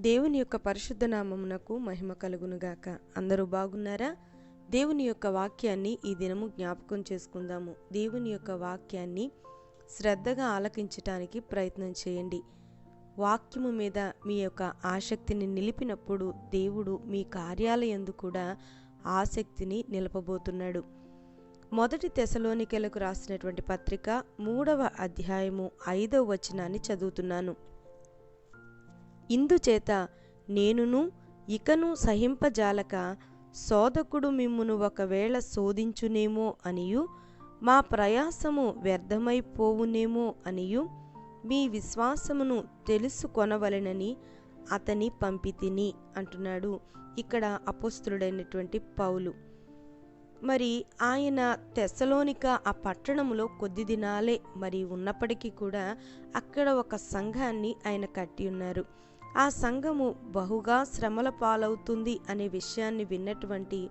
దేవుని యొక్క పరిశుద్ధ నామమునకు మహిమ కలుగునుగాక. అందరూ బాగున్నారా? దేవుని యొక్క వాక్యాన్ని ఈ దినము జ్ఞాపకం చేసుకుందాము. దేవుని యొక్క వాక్యాన్ని శ్రద్ధగా ఆలకించటానికి ప్రయత్నం చేయండి. వాక్యము మీద మీ యొక్క ఆసక్తిని నిలిపినప్పుడు దేవుడు మీ కార్యాలయందు కూడా ఆసక్తిని నిలపబోతున్నాడు. మొదటి తెశలోనికెలకు రాసినటువంటి పత్రిక మూడవ అధ్యాయము ఐదవ వచనాన్ని చదువుతున్నాను. ఇందుచేత నేనును ఇకను సహింపజాలక సోదకుడు మిమ్మును ఒకవేళ శోధించునేమో అనియు మా ప్రయాసము వ్యర్థమైపోవునేమో అనియు మీ విశ్వాసమును తెలుసుకొనవలెనని అతని పంపితిని అంటున్నాడు ఇక్కడ అపోస్తుడైనటువంటి పౌలు. మరి ఆయన తెసలోనిక ఆ పట్టణంలో కొద్ది దినాలే మరి ఉన్నప్పటికీ కూడా అక్కడ ఒక సంఘాన్ని ఆయన కట్టి ఉన్నారు ఆ సంఘము బహుగా శ్రమల పాలవుతుంది అనే విషయాన్ని విన్నటువంటి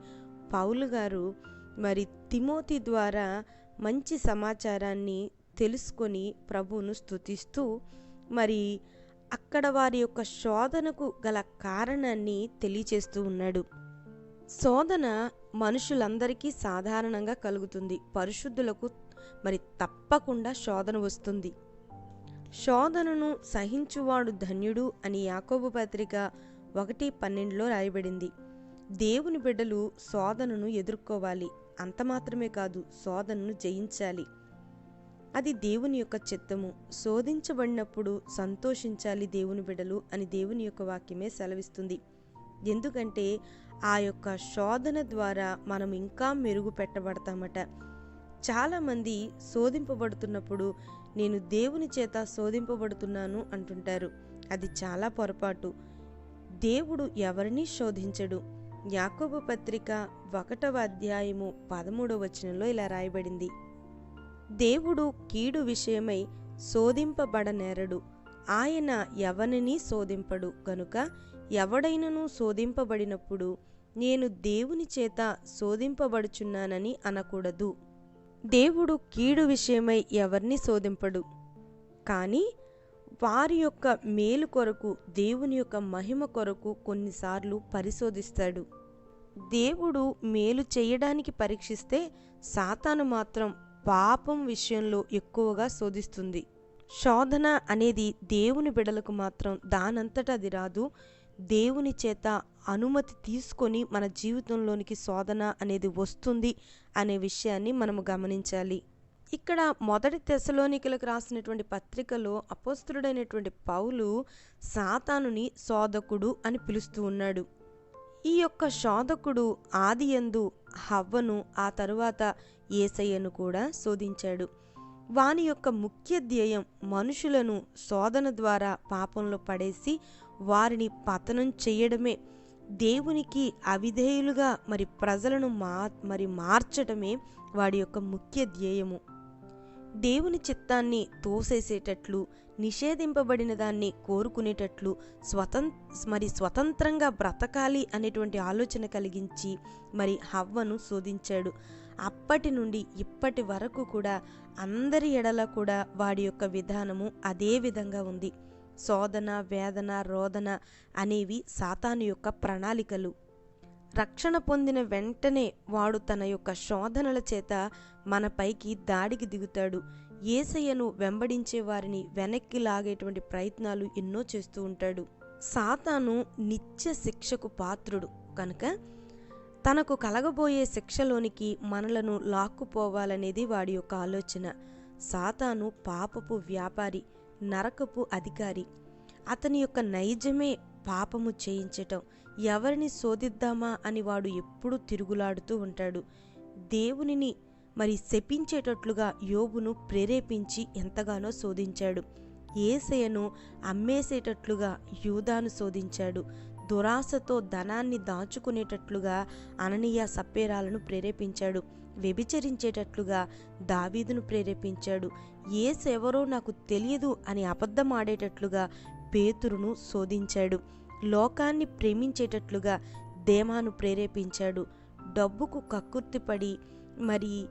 పౌలు గారు మరి తిమోతి ద్వారా మంచి సమాచారాన్ని తెలుసుకొని ప్రభువును స్తుతిస్తూ మరి అక్కడ వారి యొక్క శోధనకు గల కారణాన్ని తెలియచేస్తూ ఉన్నాడు. శోధన మనుషులందరికీ సాధారణంగా కలుగుతుంది. పరిశుద్ధులకు మరి తప్పకుండా శోధన వస్తుంది. శోధనను సహించువాడు ధన్యుడు అని యాకోబు పత్రిక ఒకటి పన్నెండులో రాయబడింది. దేవుని బిడ్డలు శోధనను ఎదుర్కోవాలి. అంత మాత్రమే కాదు శోధనను జయించాలి. అది దేవుని యొక్క చిత్తము. శోధించబడినప్పుడు సంతోషించాలి దేవుని బిడ్డలు అని దేవుని యొక్క వాక్యమే సెలవిస్తుంది. ఎందుకంటే ఆ యొక్క శోధన ద్వారా మనం ఇంకా మెరుగుపెట్టబడతామట. చాలామంది శోధింపబడుతున్నప్పుడు నేను దేవుని చేత శోధింపబడుతున్నాను అంటుంటారు. అది చాలా పొరపాటు. దేవుడు ఎవరిని శోధించడు? యాకోబు పత్రిక ఒకటవ అధ్యాయము పదమూడవ వచనంలో ఇలా రాయబడింది. దేవుడు కీడు విషయమై శోధింపబడనేరడు. ఆయన ఎవరిని శోధింపడు? గనుక ఎవడైనను శోధింపబడినప్పుడు నేను దేవుని చేత శోధింపబడుచున్నానని అనకూడదు. దేవుడు కీడు విషయమై ఎవరిని శోధింపడు. కానీ వారి యొక్క మేలు కొరకు దేవుని యొక్క మహిమ కొరకు కొన్నిసార్లు పరిశోధిస్తాడు. దేవుడు మేలు చేయడానికి పరీక్షిస్తే సాతాను మాత్రం పాపం విషయంలో ఎక్కువగా శోధిస్తుంది. శోధన అనేది దేవుని బిడలకు మాత్రం దానంతట అది రాదు దేవుని చేత అనుమతి తీసుకొని మన జీవితంలోనికి శోధన అనేది వస్తుంది అనే విషయాన్ని మనము గమనించాలి. ఇక్కడ మొదటి తెశలోనికలకు రాసినటువంటి పత్రికలో అపోస్తుడైనటువంటి పౌలు సాతానుని శోధకుడు అని పిలుస్తూ ఉన్నాడు. ఈ యొక్క శోధకుడు ఆదియందు హవ్వను ఆ తరువాత ఏసయ్యను కూడా శోధించాడు. వాని యొక్క ముఖ్య ధ్యేయం మనుషులను శోధన ద్వారా పాపంలో పడేసి వారిని పతనం చేయడమే దేవునికి అవిధేయులుగా మరి ప్రజలను మా మరి మార్చడమే వాడి యొక్క ముఖ్య ధ్యేయము. దేవుని చిత్తాన్ని తోసేసేటట్లు నిషేధింపబడిన దాన్ని కోరుకునేటట్లు స్వతం మరి స్వతంత్రంగా బ్రతకాలి అనేటువంటి ఆలోచన కలిగించి మరి హవ్వను శోధించాడు. అప్పటి నుండి ఇప్పటి వరకు కూడా అందరి ఎడల కూడా వాడి యొక్క విధానము అదే విధంగా ఉంది. శోధన వేదన రోదన అనేవి సాతాను యొక్క ప్రణాళికలు. రక్షణ పొందిన వెంటనే వాడు తన యొక్క శోధనల చేత మనపైకి దాడికి దిగుతాడు. ఏసయ్యను వెంబడించే వారిని వెనక్కి లాగేటువంటి ప్రయత్నాలు ఎన్నో చేస్తూ ఉంటాడు. సాతాను నిత్య శిక్షకు పాత్రుడు కనుక తనకు కలగబోయే శిక్షలోనికి మనలను లాక్కుపోవాలనేది వాడి యొక్క ఆలోచన. సాతాను పాపపు వ్యాపారి నరకపు అధికారి. అతని యొక్క నైజమే పాపము చేయించటం. ఎవరిని శోధిద్దామా అని వాడు ఎప్పుడూ తిరుగులాడుతూ ఉంటాడు. దేవునిని మరి శపించేటట్లుగా యోగును ప్రేరేపించి ఎంతగానో శోధించాడు. ఏసయను అమ్మేసేటట్లుగా యూదాను శోధించాడు. దురాశతో ధనాన్ని దాచుకునేటట్లుగా అననీయ సప్పేరాలను ప్రేరేపించాడు. వ్యభిచరించేటట్లుగా దావీదును ప్రేరేపించాడు. ఏసెవరో నాకు తెలియదు అని అబద్ధమాడేటట్లుగా పేతురును శోధించాడు. లోకాన్ని ప్రేమించేటట్లుగా దేమాను ప్రేరేపించాడు. డబ్బుకు కక్కుర్తిపడి మరి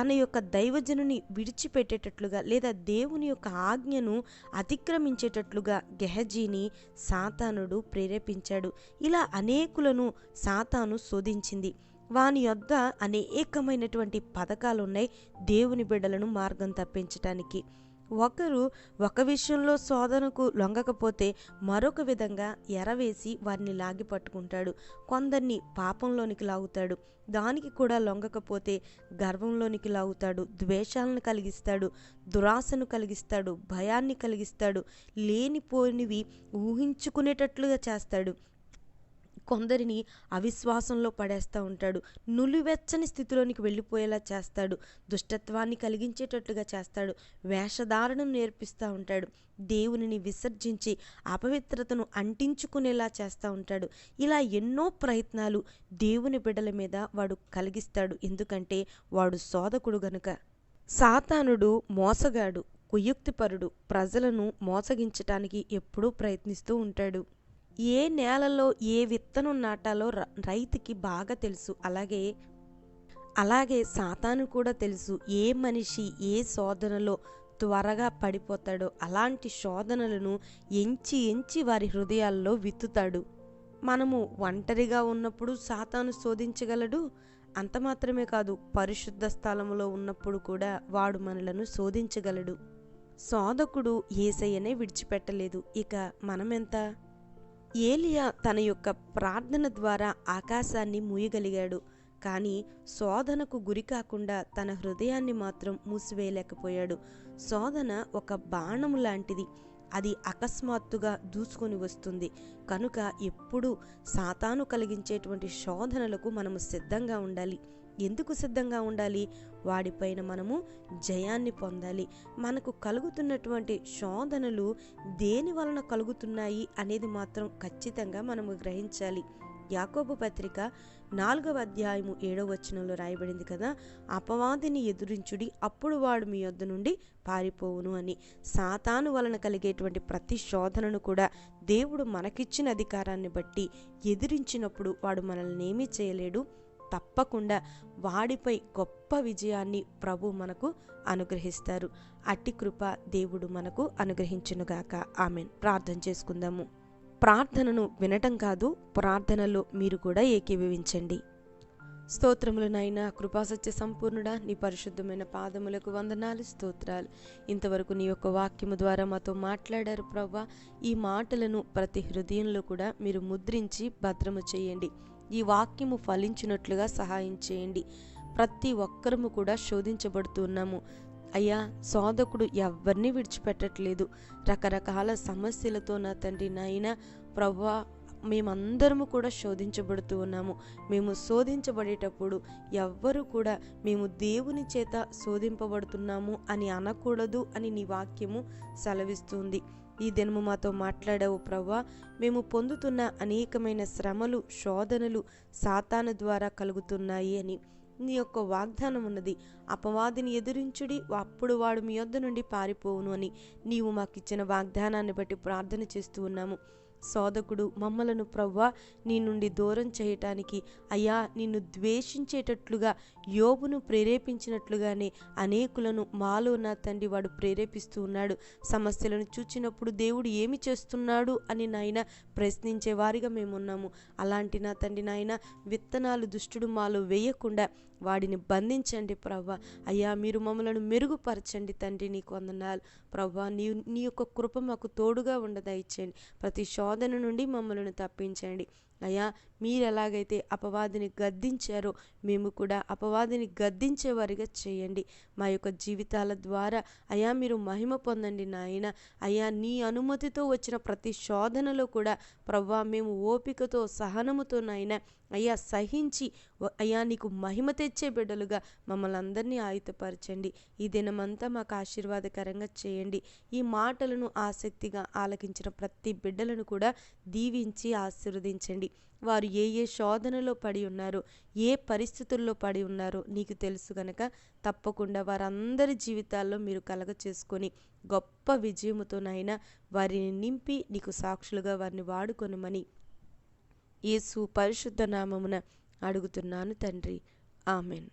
తన యొక్క దైవజనుని విడిచిపెట్టేటట్లుగా లేదా దేవుని యొక్క ఆజ్ఞను అతిక్రమించేటట్లుగా గెహజీని సాతానుడు ప్రేరేపించాడు. ఇలా అనేకులను సాతాను శోధించింది. వాని యొద్ద అనేకమైనటువంటి పథకాలున్నాయి దేవుని బిడ్డలను మార్గం తప్పించటానికి. ఒకరు ఒక విషయంలో శోధనకు లొంగకపోతే మరొక విధంగా ఎరవేసి వారిని లాగి పట్టుకుంటాడు. కొందరిని పాపంలోనికి లాగుతాడు. దానికి కూడా లొంగకపోతే గర్వంలోనికి లాగుతాడు. ద్వేషాలను కలిగిస్తాడు. దురాశను కలిగిస్తాడు. భయాన్ని కలిగిస్తాడు. లేనిపోనివి ఊహించుకునేటట్లుగా చేస్తాడు. కొందరిని అవిశ్వాసంలో పడేస్తూ ఉంటాడు. నులివెచ్చని స్థితిలోనికి వెళ్ళిపోయేలా చేస్తాడు. దుష్టత్వాన్ని కలిగించేటట్లుగా చేస్తాడు. వేషధారణను నేర్పిస్తూ ఉంటాడు. దేవునిని విసర్జించి అపవిత్రతను అంటించుకునేలా చేస్తూ ఉంటాడు. ఇలా ఎన్నో ప్రయత్నాలు దేవుని బిడ్డల మీద వాడు కలిగిస్తాడు. ఎందుకంటే వాడు సోదకుడు గనుక. సాతానుడు మోసగాడు. కుయుక్తిపరుడు. ప్రజలను మోసగించటానికి ఎప్పుడూ ప్రయత్నిస్తూ ఉంటాడు. ఏ నేలలో ఏ విత్తనం నాటాలో రైతుకి బాగా తెలుసు. అలాగే అలాగే సాతాను కూడా తెలుసు. ఏ మనిషి ఏ శోధనలో త్వరగా పడిపోతాడో అలాంటి శోధనలను ఎంచి ఎంచి వారి హృదయాల్లో విత్తుతాడు. మనము ఒంటరిగా ఉన్నప్పుడు సాతాను శోధించగలడు? అంత మాత్రమే కాదు పరిశుద్ధ స్థలములో ఉన్నప్పుడు కూడా వాడు మనలను శోధించగలడు. శోధకుడు ఏసయ్యనే విడిచిపెట్టలేదు. ఇక మనమెంత? ఏలియా తన యొక్క ప్రార్థన ద్వారా ఆకాశాన్ని మూయగలిగాడు కానీ శోధనకు గురి కాకుండా తన హృదయాన్ని మాత్రం మూసివేయలేకపోయాడు. శోధన ఒక బాణము లాంటిది. అది అకస్మాత్తుగా దూసుకొని వస్తుంది. కనుక ఎప్పుడూ సాతాను కలిగించేటువంటి శోధనలకు మనము సిద్ధంగా ఉండాలి. ఎందుకు సిద్ధంగా ఉండాలి? వాడిపైన మనము జయాన్ని పొందాలి. మనకు కలుగుతున్నటువంటి శోధనలు దేని వలన కలుగుతున్నాయి అనేది మాత్రం ఖచ్చితంగా మనము గ్రహించాలి. యాకోబు పత్రిక నాలుగవ అధ్యాయము ఏడవ వచనంలో రాయబడింది కదా అపవాదిని ఎదురించుడి అప్పుడు వాడు మీ యొద్ద నుండి పారిపోవును అని. సాతాను వలన కలిగేటువంటి ప్రతి శోధనను కూడా దేవుడు మనకిచ్చిన అధికారాన్ని బట్టి ఎదిరించినప్పుడు వాడు మనల్ని ఏమీ చేయలేడు. తప్పకుండా వాడిపై గొప్ప విజయాన్ని ప్రభు మనకు అనుగ్రహిస్తారు. అట్టి కృప దేవుడు మనకు అనుగ్రహించునుగాక ఆమెన్. ప్రార్థన చేసుకుందాము. ప్రార్థనను వినటం కాదు ప్రార్థనలో మీరు కూడా ఏకీభవించండి. స్తోత్రములు నాయన కృపాసత్య సంపూర్ణుడా నీ పరిశుద్ధమైన పాదములకు వందనాలు స్తోత్రాలు. ఇంతవరకు నీ యొక్క వాక్యము ద్వారా మాతో మాట్లాడారు ప్రభా. ఈ మాటలను ప్రతి హృదయంలో కూడా మీరు ముద్రించి భద్రము చేయండి. ఈ వాక్యము ఫలించినట్లుగా సహాయం చేయండి. ప్రతి ఒక్కరము కూడా శోధించబడుతున్నాము. అయ్యా సోదకుడు ఎవరిని విడిచిపెట్టట్లేదు. రకరకాల సమస్యలతో నా తండ్రి నాయన ప్రభా మేమందరము కూడా శోధించబడుతూ ఉన్నాము. మేము శోధించబడేటప్పుడు ఎవ్వరు కూడా మేము దేవుని చేత శోధింపబడుతున్నాము అని అనకూడదు అని నీ వాక్యము సెలవిస్తుంది. ఈ దినము మాతో మాట్లాడావు ప్రవ్వా. మేము పొందుతున్న అనేకమైన శ్రమలు శోధనలు సాతాను ద్వారా కలుగుతున్నాయి అని. నీ యొక్క వాగ్దానం ఉన్నది. అపవాదిని ఎదురించుడి అప్పుడు వాడు మీ యొద్ద నుండి పారిపోవును అని నీవు మాకిచ్చిన వాగ్దానాన్ని బట్టి ప్రార్థన చేస్తూ ఉన్నాము. సోదకుడు మమ్మలను ప్రవ్వా నీ నుండి దూరం చేయటానికి అయ్యా నిన్ను ద్వేషించేటట్లుగా యోబును ప్రేరేపించినట్లుగానే అనేకులను మాలో నా తండ్రి వాడు ప్రేరేపిస్తూ ఉన్నాడు. సమస్యలను చూచినప్పుడు దేవుడు ఏమి చేస్తున్నాడు అని నాయన ప్రశ్నించే వారిగా మేమున్నాము. అలాంటి నా తండ్రి నాయన విత్తనాలు దుష్టుడు మాలో వేయకుండా వాడిని బంధించండి ప్రవ్వ. అయ్యా మీరు మమ్మలను మెరుగుపరచండి తండ్రి నీకు వందనాలు. ప్రభా నీ నీ యొక్క కృప మాకు తోడుగా ఉండదా ఇచ్చేయండి ప్రతి శోధన నుండి మమ్మల్ని తప్పించండి. అయ్యా మీరు ఎలాగైతే అపవాదిని గద్దించారో మేము కూడా అపవాదిని గద్దించేవారిగా చేయండి. మా యొక్క జీవితాల ద్వారా అయ్యా మీరు మహిమ పొందండి నాయన. అయ్యా నీ అనుమతితో వచ్చిన ప్రతి శోధనలో కూడా ప్రవ్వా మేము ఓపికతో సహనముతో నాయన అయ్యా సహించి అయ్యా నీకు మహిమ తెచ్చే బిడ్డలుగా మమ్మల్ని అందరినీ ఆయుతపరచండి ఈ దినమంతా మాకు ఆశీర్వాదకరంగా చేయండి. ఈ మాటలను ఆసక్తిగా ఆలకించిన ప్రతి బిడ్డలను కూడా దీవించి ఆశీర్వదించండి. వారు ఏ ఏ శోధనలో పడి ఉన్నారో ఏ పరిస్థితుల్లో పడి ఉన్నారో నీకు తెలుసు గనక తప్పకుండా వారందరి జీవితాల్లో మీరు కలగ చేసుకొని గొప్ప విజయముతోనైనా వారిని నింపి నీకు సాక్షులుగా వారిని వాడుకొనమని యేసు పరిశుద్ధ నామమున అడుగుతున్నాను తండ్రి. ఆమెన్.